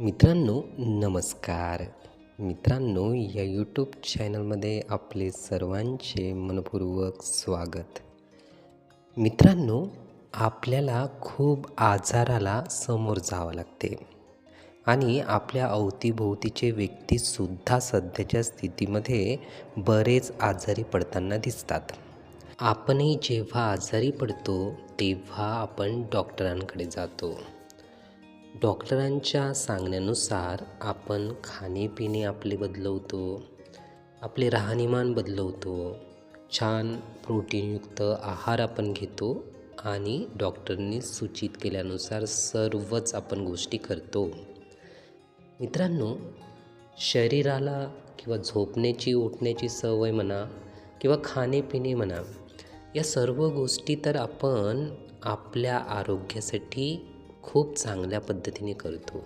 मित्रांनो नमस्कार. मित्रांनो या यूट्यूब चॅनलमध्ये आपले सर्वांचे मनपूर्वक स्वागत. मित्रांनो आपल्याला खूप आजाराला समोर जावं लागते. आणि आपल्या अवतीभोवतीचे व्यक्तीसुद्धा सध्याच्या स्थितीमध्ये बरेच आजारी पडताना दिसतात. आपणही जेव्हा आजारी पडतो तेव्हा आपण डॉक्टरांकडे जातो. डॉक्टरांच्या सांगण्यानुसार आपण खाणेपिणे आपले बदलवतो आपले राहणीमान बदलवतो छान प्रोटीनयुक्त आहार आपण घेतो आणि डॉक्टरनी सूचित केल्यानुसार सर्वच आपण गोष्टी करतो. मित्रांनो शरीराला किंवा झोपण्याची उठण्याची सवय म्हणा किंवा खाणेपिणे म्हणा या सर्व गोष्टी तर आपण आपल्या आरोग्यासाठी खूप चांगल्या पद्धतीने करतो.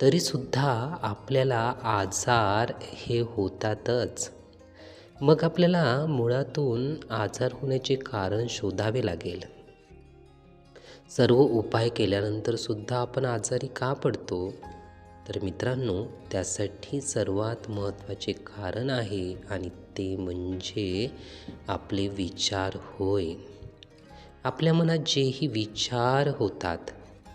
तरीसुद्धा आपल्याला आजार हे होतातच. मग आपल्याला मुळातून आजार होण्याचे कारण शोधावे लागेल. सर्व उपाय केल्यानंतर सुद्धा आपण आजारी का पडतो? तर मित्रांनो त्यासाठी सर्वात महत्त्वाचे कारण आहे आणि ते म्हणजे आपले विचार होय. आपल्या मनात जेही विचार होतात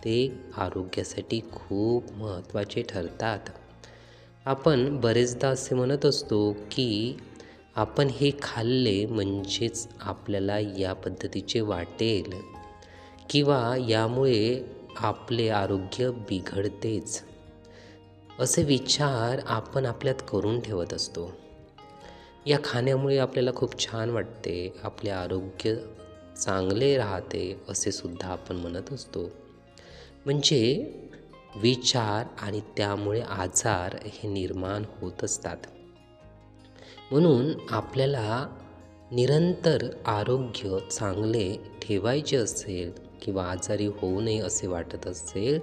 ते आरोग्यासाठी खूप महत्त्वाचे ठरतात. आपण बरेचदा असे म्हणत असतो की आपण हे खाल्ले म्हणजेच आपल्याला या पद्धतीचे वाटेल किंवा यामुळे आपले आरोग्य बिघडतेच. असे विचार आपण आपल्यात करून ठेवत असतो. या खाण्यामुळे आपल्याला खूप छान वाटते आपले आरोग्य चांगले राहते असे सुद्धा आपण म्हणत असतो. म्हणजे विचार आणि त्यामुळे आजार हे निर्माण होत असतात. म्हणून आपल्याला निरंतर आरोग्य चांगले ठेवायचे असेल किंवा आजारी होऊ नये असे वाटत असेल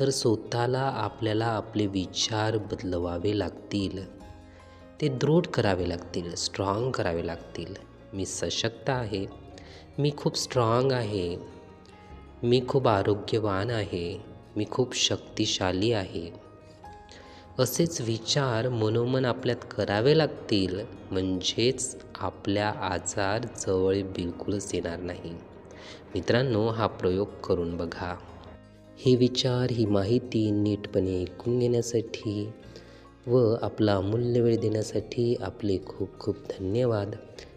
तर स्वतःला आपल्याला आपले विचार बदलवावे लागतील. ते दृढ करावे लागतील स्ट्रॉंग करावे लागतील. मी सशक्त आहे. मी खूप स्ट्रॉंग आहे. मी खूप आरोग्यवान आहे. मी खूप शक्तिशाली आहे. असेच विचार मनोमन आपल्यात करावे लागतील. म्हणजेच आपल्या आजार जवळ बिलकुलच येणार नाही. मित्रांनो हा प्रयोग करून बघा. हे विचार ही माहिती नीटपणे ऐकून घेण्यासाठी व आपला अमूल्य वेळ देण्यासाठी आपले खूप खूप धन्यवाद.